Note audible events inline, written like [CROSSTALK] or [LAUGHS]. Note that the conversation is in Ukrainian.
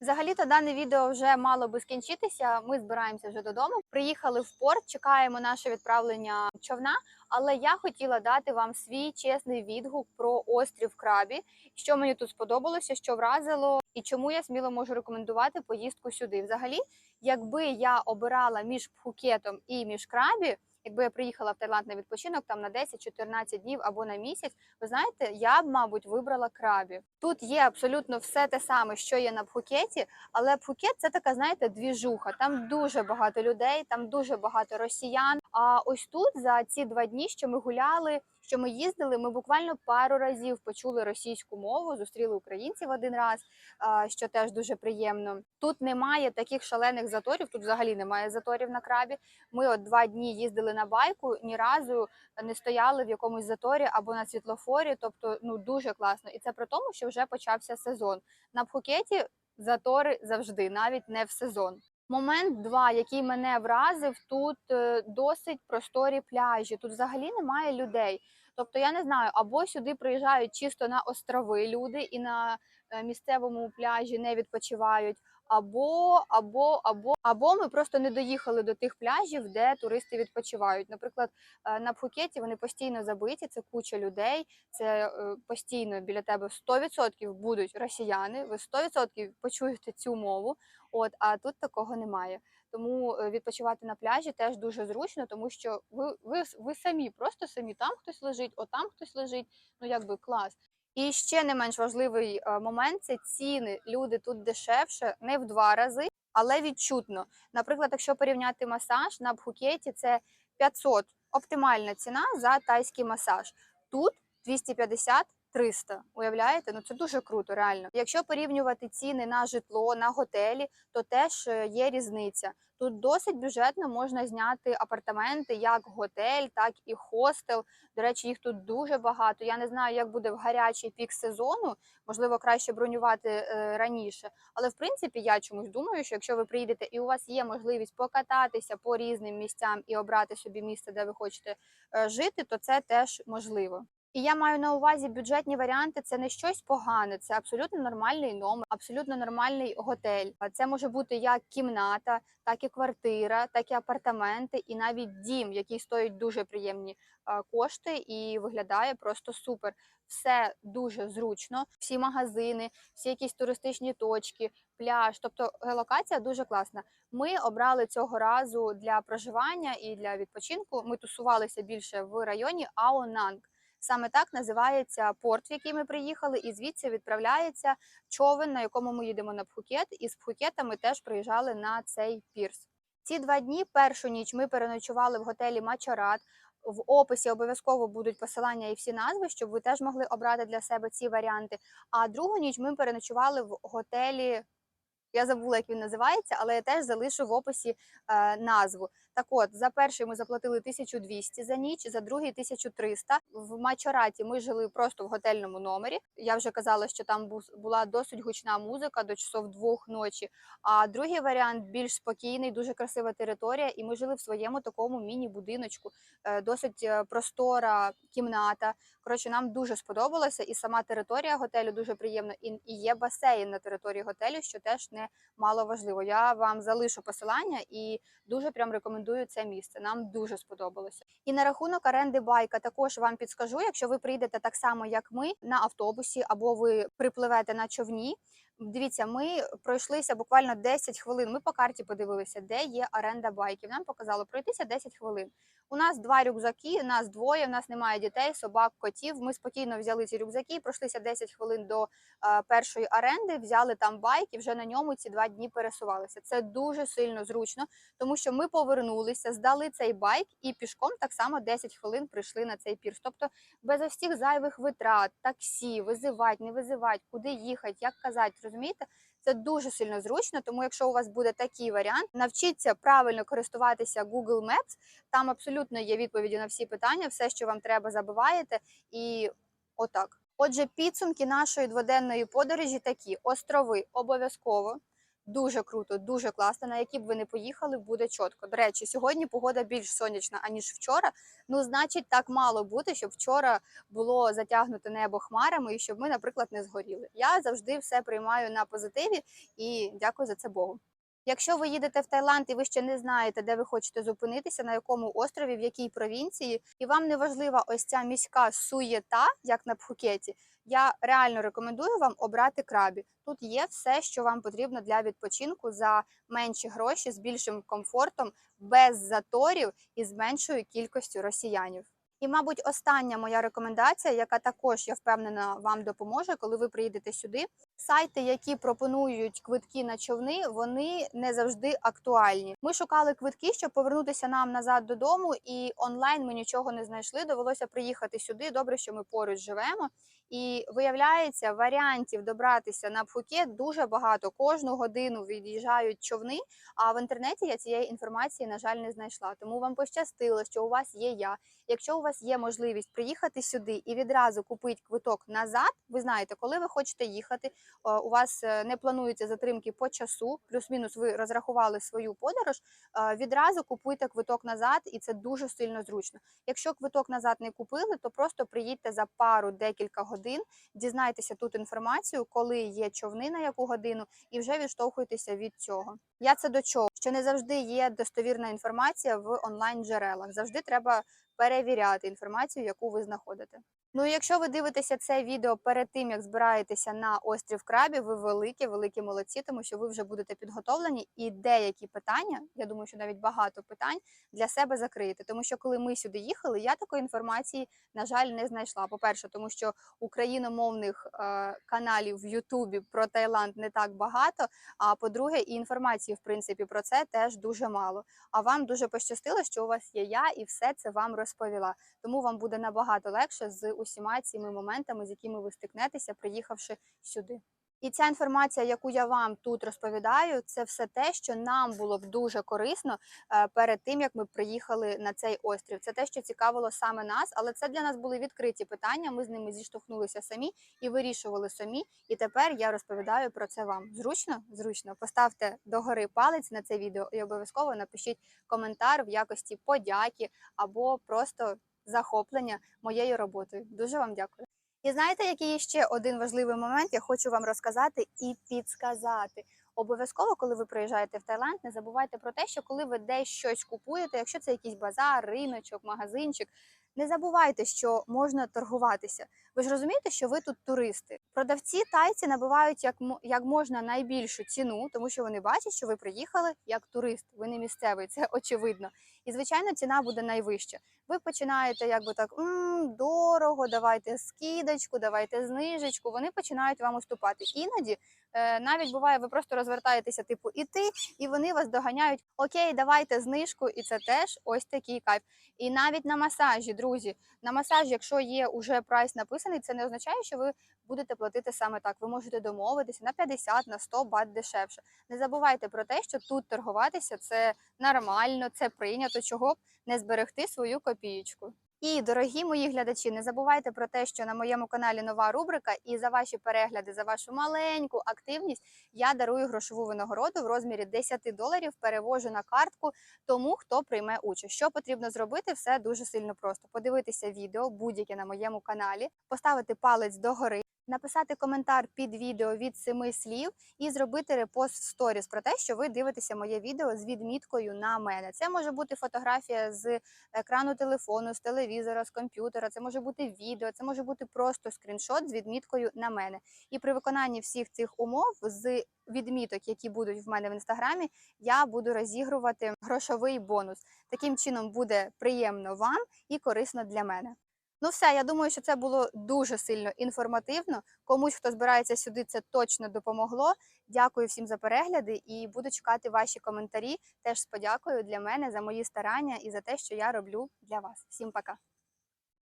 Взагалі-то дане відео вже мало би скінчитися. Ми збираємося вже додому. Приїхали в порт, чекаємо наше відправлення човна. Але я хотіла дати вам свій чесний відгук про острів Крабі, що мені тут сподобалося, що вразило, і чому я сміло можу рекомендувати поїздку сюди. Взагалі, якби я обирала між Пхукетом і між Крабі, якби я приїхала в Таїланд на відпочинок там на 10-14 днів або на місяць, ви знаєте, я б, мабуть, вибрала крабів. Тут є абсолютно все те саме, що є на Пхукеті, але Пхукет це така, знаєте, двіжуха. Там дуже багато людей, там дуже багато росіян. А ось тут за ці два дні, що ми гуляли, що ми їздили, ми буквально пару разів почули російську мову, зустріли українців один раз, що теж дуже приємно. Тут немає таких шалених заторів. Тут взагалі немає заторів на крабі. Ми от два дні їздили на байку, ні разу не стояли в якомусь заторі або на світлофорі. Тобто, ну дуже класно. І це при тому, що вже почався сезон. На Пхукеті затори завжди, навіть не в сезон. Момент два, який мене вразив, тут е, досить просторі пляжі. Тут взагалі немає людей. Тобто, я не знаю, або сюди приїжджають чисто на острови люди і на е, місцевому пляжі не відпочивають, або, або, або, або ми просто не доїхали до тих пляжів, де туристи відпочивають. Наприклад, е, на Пхукеті вони постійно забиті, це куча людей, це е, постійно біля тебе 100% будуть росіяни. Ви 100% почуєте цю мову. От а тут такого немає. Тому е, відпочивати на пляжі теж дуже зручно, тому що ви, ви, ви самі, просто самі там хтось лежить, отам хтось лежить. Ну якби клас. І ще не менш важливий е, момент це ціни. Люди тут дешевше, не в два рази, але відчутно. Наприклад, якщо порівняти масаж на Пхукеті, це 500 оптимальна ціна за тайський масаж. Тут 250 300. Уявляєте? Ну це дуже круто, реально. Якщо порівнювати ціни на житло, на готелі, то теж е, є різниця. Тут досить бюджетно можна зняти апартаменти, як готель, так і хостел. До речі, їх тут дуже багато. Я не знаю, як буде в гарячий пік сезону. Можливо, краще бронювати е, раніше. Але в принципі я чомусь думаю, що якщо ви приїдете і у вас є можливість покататися по різним місцям і обрати собі місце, де ви хочете е, жити, то це теж можливо. І я маю на увазі бюджетні варіанти. Це не щось погане, це абсолютно нормальний номер, абсолютно нормальний готель. А Це може бути як кімната, так і квартира, так і апартаменти, і навіть дім, який стоїть дуже приємні кошти і виглядає просто супер. Все дуже зручно. Всі магазини, всі якісь туристичні точки, пляж. Тобто геолокація дуже класна. Ми обрали цього разу для проживання і для відпочинку. Ми тусувалися більше в районі Аонанг. Саме так називається порт, в який ми приїхали, і звідси відправляється човен, на якому ми їдемо на Пхукет. І з Пхукета ми теж приїжджали на цей пірс. Ці два дні, першу ніч, ми переночували в готелі Мачарат. В описі обов'язково будуть посилання і всі назви, щоб ви теж могли обрати для себе ці варіанти. А другу ніч ми переночували в готелі. Я забула, як він називається, але я теж залишу в описі е, назву. Так от, за перший ми заплатили 1200 за ніч, за другий 1300. В Мачораті ми жили просто в готельному номері. Я вже казала, що там була досить гучна музика до часов двох ночі. А другий варіант більш спокійний, дуже красива територія, і ми жили в своєму такому міні-будиночку, е, досить е, простора кімната. Коротше, нам дуже сподобалося, і сама територія готелю дуже приємна. І, і є басейн на території готелю, що теж не мало важливо. Я вам залишу посилання і дуже прям рекомендую це місце. Нам дуже сподобалося. І на рахунок оренди байка також вам підскажу, якщо ви прийдете так само, як ми, на автобусі або ви припливете на човні. Дивіться, ми пройшлися буквально 10 хвилин. Ми по карті подивилися, де є оренда байків. Нам показало пройтися 10 хвилин. У нас два рюкзаки, нас двоє, в нас немає дітей, собак, котів. Ми спокійно взяли ці рюкзаки, пройшлися 10 хвилин до е, першої оренди, взяли там байк і вже на ньому ці два дні пересувалися. Це дуже сильно зручно, тому що ми повернулися, здали цей байк і пішком так само 10 хвилин прийшли на цей пірс. Тобто без цих зайвих витрат, таксі, визивати, не визивати, куди їхати, як казати, розумієте? Це дуже сильно зручно, тому якщо у вас буде такий варіант, навчіться правильно користуватися Google Maps. Там абсолютно є відповіді на всі питання, все, що вам треба, забиваєте, і отак. Отже, підсумки нашої дводенної подорожі такі: острови обов'язково. Дуже круто, дуже класно. На які б ви не поїхали, буде чітко. До речі, сьогодні погода більш сонячна аніж вчора. Ну, значить, так мало бути, щоб вчора було затягнуте небо хмарами і щоб ми, наприклад, не згоріли. Я завжди все приймаю на позитиві і дякую за це Богу. Якщо ви їдете в Таїланд і ви ще не знаєте, де ви хочете зупинитися, на якому острові, в якій провінції, і вам не важлива ось ця міська суєта, як на Пхукеті, я реально рекомендую вам обрати крабі. Тут є все, що вам потрібно для відпочинку за менші гроші, з більшим комфортом, без заторів і з меншою кількістю росіянів. І, мабуть, остання моя рекомендація, яка також я впевнена вам допоможе, коли ви приїдете сюди. Сайти, які пропонують квитки на човни, вони не завжди актуальні. Ми шукали квитки, щоб повернутися нам назад додому, і онлайн ми нічого не знайшли. Довелося приїхати сюди. Добре, що ми поруч живемо. І виявляється, варіантів добратися на Пхукет дуже багато. Кожну годину від'їжджають човни. А в інтернеті я цієї інформації, на жаль, не знайшла. Тому вам пощастило, що у вас є я. Якщо у вас є можливість приїхати сюди і відразу купити квиток назад, ви знаєте, коли ви хочете їхати, у вас е, не плануються затримки по часу, плюс-мінус ви розрахували свою подорож. е, Відразу купуйте квиток назад, і це дуже сильно зручно. Якщо квиток назад не купили, то просто приїдьте за пару декілька годин, дізнайтеся тут інформацію, коли є човни на яку годину, і вже відштовхуйтеся від цього. Я це до чого? Що не завжди є достовірна інформація в онлайн джерелах. Завжди треба перевіряти інформацію, яку ви знаходите. Ну, якщо ви дивитеся це відео перед тим, як збираєтеся на острів Крабі, ви великі, великі молодці, тому що ви вже будете підготовлені і деякі питання, я думаю, що навіть багато питань для себе закриєте. Тому що коли ми сюди їхали, я такої інформації, на жаль, не знайшла. По-перше, тому що україномовних е, каналів в Ютубі про Таїланд не так багато. А по-друге, і інформації, в принципі, про це теж дуже мало. А вам дуже пощастило, що у вас є я, і все це вам розповіла. Тому вам буде набагато легше з усіма цими моментами, з якими ви стикнетеся, приїхавши сюди. І ця інформація, яку я вам тут розповідаю, це все те, що нам було б дуже корисно е, перед тим, як ми приїхали на цей острів. Це те, що цікавило саме нас, але це для нас були відкриті питання. Ми з ними зіштовхнулися самі і вирішували самі. І тепер я розповідаю про це вам. Зручно? Зручно. Поставте догори палець на це відео і обов'язково напишіть коментар в якості подяки або просто захоплення моєю роботою. Дуже вам дякую. І знаєте, який є ще один важливий момент, я хочу вам розказати і підсказати. Обов'язково, коли ви приїжджаєте в Таїланд, не забувайте про те, що коли ви десь щось купуєте, якщо це якийсь базар, риночок, магазинчик, не забувайте, що можна торгуватися. Ви ж розумієте, що ви тут туристи. Продавці тайці набивають як, як можна найбільшу ціну, тому що вони бачать, що ви приїхали як турист, ви не місцевий, це [LAUGHS] очевидно. І звичайно, ціна буде найвища. Ви починаєте якби так «М, дорого, давайте скидочку, давайте знижечку. Вони починають вам уступати. Іноді е, навіть буває, ви просто розвертаєтеся, типу, іти, і вони вас доганяють. Окей, давайте знижку, і це теж ось такий кайф. І навіть на масажі, друзі, на масажі, якщо є уже прайс написаний, це не означає, що ви будете платити саме так. Ви можете домовитися на 50, на 100 бат дешевше. Не забувайте про те, що тут торгуватися це нормально, це прийнято, чого б не зберегти свою копієчку. І, дорогі мої глядачі, не забувайте про те, що на моєму каналі нова рубрика, і за ваші перегляди, за вашу маленьку активність я дарую грошову винагороду в розмірі 10 доларів, перевожу на картку тому, хто прийме участь. Що потрібно зробити, все дуже сильно просто. Подивитися відео будь-яке на моєму каналі, поставити палець догори. Написати коментар під відео від семи слів і зробити репост в сторіс про те, що ви дивитеся моє відео з відміткою на мене. Це може бути фотографія з екрану телефону, з телевізора, з комп'ютера. Це може бути відео, це може бути просто скріншот з відміткою на мене. І при виконанні всіх цих умов з відміток, які будуть в мене в інстаграмі, я буду розігрувати грошовий бонус. Таким чином буде приємно вам і корисно для мене. Ну, все, я думаю, що це було дуже сильно інформативно. Комусь, хто збирається сюди, це точно допомогло. Дякую всім за перегляди і буду чекати ваші коментарі. Теж з подякою для мене за мої старання і за те, що я роблю для вас. Всім пока!